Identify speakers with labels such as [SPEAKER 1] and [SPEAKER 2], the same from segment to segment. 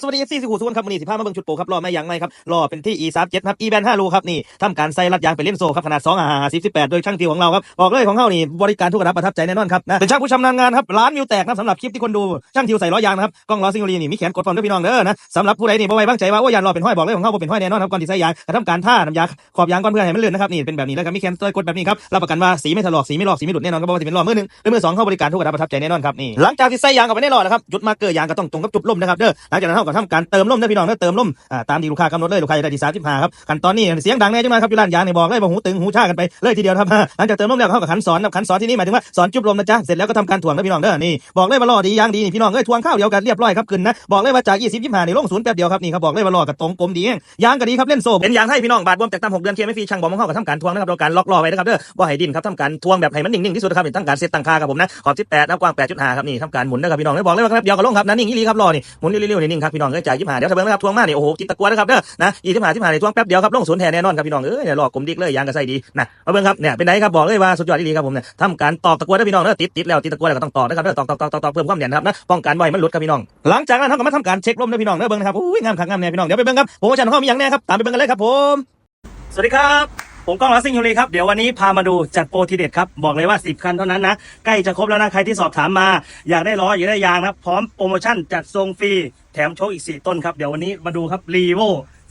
[SPEAKER 1] สวัสดีเอฟซีสิคูสุวรรณครับวันนี้สิพามาเบิ่งชุดโปรครับล้อไม่ยางไม่ครับล้อเป็นที่ e 3 7ครับ e แบน5รูครับนี่ทำการใส่รัดยางเป็นเลนส์โซ่ครับขนาด2 5 5 18โดยช่างทิวของเราครับบอกเลยของเฮานี่บริการทุกระดับประทับใจแน่นอนครับนะเป็นช่างผู้ชำนาญงานครับร้านมิวแตกนะสำหรับคลิปที่คนดูช่างทิวใส่ล้อยางนะครับกล้องล้อซิงโกลีนี่มีแขนกดฟอนด้วยพี่น้องเด้อนะสำหรับผู้ใดนี่บ่ไว้วางใจว่าโอ้ยยางล้อเป็นห้อยบอกเลยของเฮาบ่เป็นห้อยแน่นอนครับก่อนที่ใส่ยางกระทำการท่าน้ำยาขอบยางก่อนเพื่อให้มันลื่นนะครับนี่เป็นแบบนี้แล้วก็มีแขนตัวกดแบบนี้ครับรับประกันว่าสีไม่ถลอกสีไม่ลอกสีไม่หลุดแน่นอนครับบ่ว่าจะเป็นล้อมือหนึ่งหรือมือสองเข้าบริการทุกระดับประทับใจแน่นอนครับนี่หลังจากที่ใส่ยางกับไปในล้อนะครับจุดมาร์กเกอร์ยางก็ต้องตรงกับจุดล่มนะครับเด้อหลังจากนั้นเฮาก็ทำการเติมล่มนะพี่น้องเด้อเติมล่มอ่าตามที่ลูกค้ากำหนดเลยลูกค้าจะได้ที่35ครับขั้นตอนนี้เสียงดังแน่จังมาครับอยู่ร้านยางในบอกเลยว่าหูตึงหูชากันไปเลยทีเดียวครับหลังจากเติมล่มแล้วเฮาก็ขันสอนนะขันสอนที่นี่หมายถึงว่าสอนจุดลมนะจ๊ะเสร็จแล้วก็ทำการถ่วงนะพี่น้องเด้อนี่บอกเลยว่าล้อดียางดีนี่พี่น้องเอ้ยถ่วงข้าวเดียวกันเรียบร้อยครับขึ้นนะบอกเลยว่าจาก20 25นี่ห้าในลงศูนย์แป๊บเดียวครับนี่ครับบอกเลยว่าล้อกับตรงกลมดีเองยางก็ดีครับเล่นโซ่เป็นยางให้พี่น้องบาดบวมจากตาม6เดือนเคลียร์ไม่ฟรีช่างบอกมองเข้ากับทำการทวงนะครับโดยการล็อกล้อไว้นะครับเด้อบ่าให้ดิ้นครับทำการทวงแบบให้มันนิ่งๆที่สุดครับเป็นตั้งการเซตตั้งค่าครับผมนะขอบ18นะกว้าง8.5ครับนี่ทำการหมุนนะครับพี่น้องเลยบอกเลยว่าครับเดียวก็ลงครับนะนิ่งอีลีครับล้อนี่หมุนเร็วๆนี่นิ่งครับพี่น้องเอ้ยจ่าย25เดี๋ยวถ้าเบิ่งนะครับทวงมาเนี่ยโอ้โหจิตตะกัวนะครับเด้อนะ25 25นี่ยทวงแป๊บเดียวครับลงศูนย์แทนแน่นอนครับพี่น้องเอ้ยเนี่ยล้อกลมดิกเลยยางก็ใส่ดีนะมาเบิ่งครับเนี่ยเป็นไงครับบอกเลยว่าสุดยอดอีครับผมเนี่ยทำการตอกตะกัวเด้อพี่น้องเด้อติดติดแล้วติดตะกัวแล้วก็ต้องตอกนะครับเด้อตอกตอกตอกตอกเพิ่มความแน่นนครับนะป้องกันไว้มันหลุดครับพี่น้อง หลังจากนั้นเขาก็มาทำการเช็คลมเด้อพี่น้องเด้อเบิ่งนะครับอุ้ยงามคักงามแน่พี่น้องเดี๋ยวไปเบิ่งครับโปรโมชั่นของเขามีอย่างแน่ครับตามไปเบิ่งกันเลยครับผมสวัสดีครับผมก้องรัสซิงยูรีครับเดี๋ยววันนี้พามาดูจัดโปรทีเด็ดครับบอกเลยว่า 10 คันเท่านั้นนะ ใกล้จะครบแล้วนะ ใครที่สอบถามมา อยากได้ล้ออยากได้ยางนะพร้อมโปรโมชั่นจัดทรงฟรี ถมโชคอีก 4 ต้นครับ เดี๋ยววันนี้มาดูครับรีโว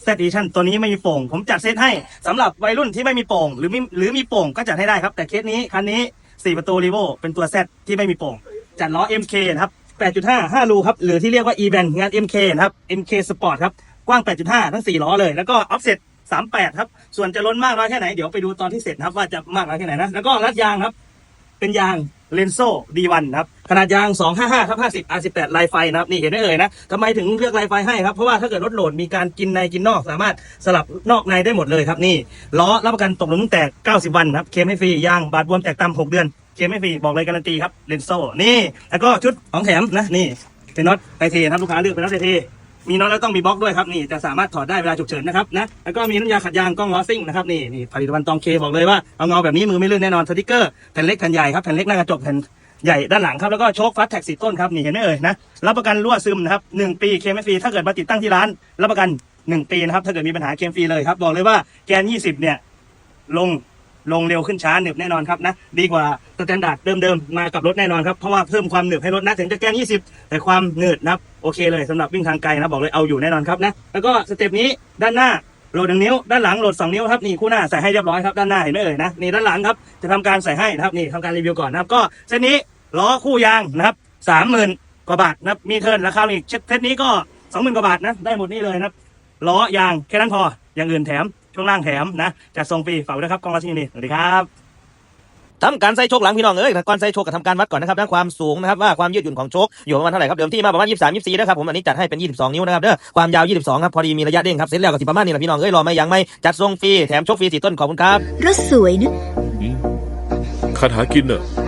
[SPEAKER 1] เซตอีชั่นตัวนี้ไม่มีโป่ง ผมจัดเซตให้สำหรับวัยรุ่นที่ไม่มีโป่ง หรือมีหรือมีโป่งก็จัดให้ได้ครับ แต่เคสนี้คันนี้ 4 ประตูรีโวเป็นตัว Z ที่ไม่มีโป่ง จัดล้อ MK นะครับ 8.5 5รูครับหรือที่เรียกว่า E-band งาน MK นะครับ MK Sport ครับกว้าง 8.5 ทั้ง 4 ล้อเลย แล้วก็ offset 38 ครับ ส่วนจะล้นมากน้อยแค่ไหน เดี๋ยวไปดูตอนที่เสร็จครับว่าจะมากน้อยแค่ไหนนะ แล้วก็รัดยางครับ เป็นยาง เลนโซ่ D1 นะครับขนาดยาง 255ทับ50 R18 ลายไฟนะครับนี่เห็นไหมเอ่ยนะทำไมถึงเลือกลายไฟให้ครับ เพราะว่าถ้าเกิดรถโหลดมีการกินในกินนอกสามารถสลับนอกในได้หมดเลยครับนี่ล้อรับประกันตกหลุมแตก90 วันครับเคลมให้ฟรียางบาดบวมแตกตาม6เดือนเคลมให้ฟรีบอกเลยการันตีครับเลนโซ่นี่แล้วก็ชุดของแถมนะนี่เป็นน็อตไทเทนครับลูกค้าเลือกเป็นน็อตไทเท มีน็อตแล้วต้องมีบล็อกด้วยครับนี่จะสามารถถอดได้เวลาฉุกเฉินนะครับนะแล้วก็มีน้ำยาขัดยางกล้องล้อซิ่งนะครับนี่นี่ผลิตภัณฑ์ตองเคบอกเลยว่าเอาเงาแบบนี้มือไม่ลื่นแน่นอนสติกเกอร์แผ่นเล็กแผ่นใหญ่ครับแผ่นเล็กหน้ากระจกแผ่นใหญ่ด้านหลังครับแล้วก็โชคฟัสแท็กสีต้นครับนี่เห็นไหมเอ่ยนะรับประกันรั่วซึมนะครับหนึ่งปีเคลมฟรีถ้าเกิดมาติดตั้งที่ร้าน รับประกันหนึ่งปีนะครับถ้าเกิดมีปัญหาเคลมฟรีเลยครับบอกเลยว่าแกน 20 เนี่ยลง ลงเร็วขึ้นช้าหนึบแน่นอนครับนะดีกว่าสแตนดาร์ดเดิมๆมากับรถแน่นอนครับเพราะว่าเพิ่มความหนึบให้รถนะถึงจะแกง20 แต่ความหนืดนะครับโอเคเลยสำหรับวิ่งทางไกลนะบอกเลยเอาอยู่แน่นอนครับนะแล้วก็สเต็ปนี้ด้านหน้าโหลดหนึ่งนิ้วด้านหลังโหลดสองนิ้วครับนี่คู่หน้าใส่ให้เรียบร้อยครับด้านหน้าเห็นไหมเอ่ยนะนี่ด้านหลังครับจะทำการใส่ให้นะครับนี่ทำการรีวิวก่อนนะครับก็เส้นนี้ล้อคู่ยางนะครับสามหมื่นกว่าบาทนะครับมีเทิร์นราคาอีกเส้นนี้ก็สองหมื่นกว่าบาทนะได้หมดนี่เลยนะครับล้อยางแค่นั้นพออย่างอื่นแถม ช่วงล่างแถมนะจัดส่งฟรีฝากไว้ด้วยครับกองรัชนีสวัสดีครับทำการใส่โชคหลังพี่น้องเอ้ยก่อนใส่โชคก็ทำการวัดก่อนนะครับด้านความสูงนะครับว่าความยืดหยุ่นของโชคอยู่ประมาณเท่าไหร่ครับเดิมที่มาประมาณ 23 24นะครับผมอันนี้จัดให้เป็น 22 นิ้วนะครับเด้อความยาว 22 ครับพอดีมีระยะเด้งครับเสร็จแล้วก็สิประมาณนี้แหละพี่น้องเอ้ยรอไม่ยังไม่จัดส่งฟรีแถมโชคฟรีสี่ต้นขอบคุณครับ
[SPEAKER 2] รถสวยนะ
[SPEAKER 3] คาถากินน่ะ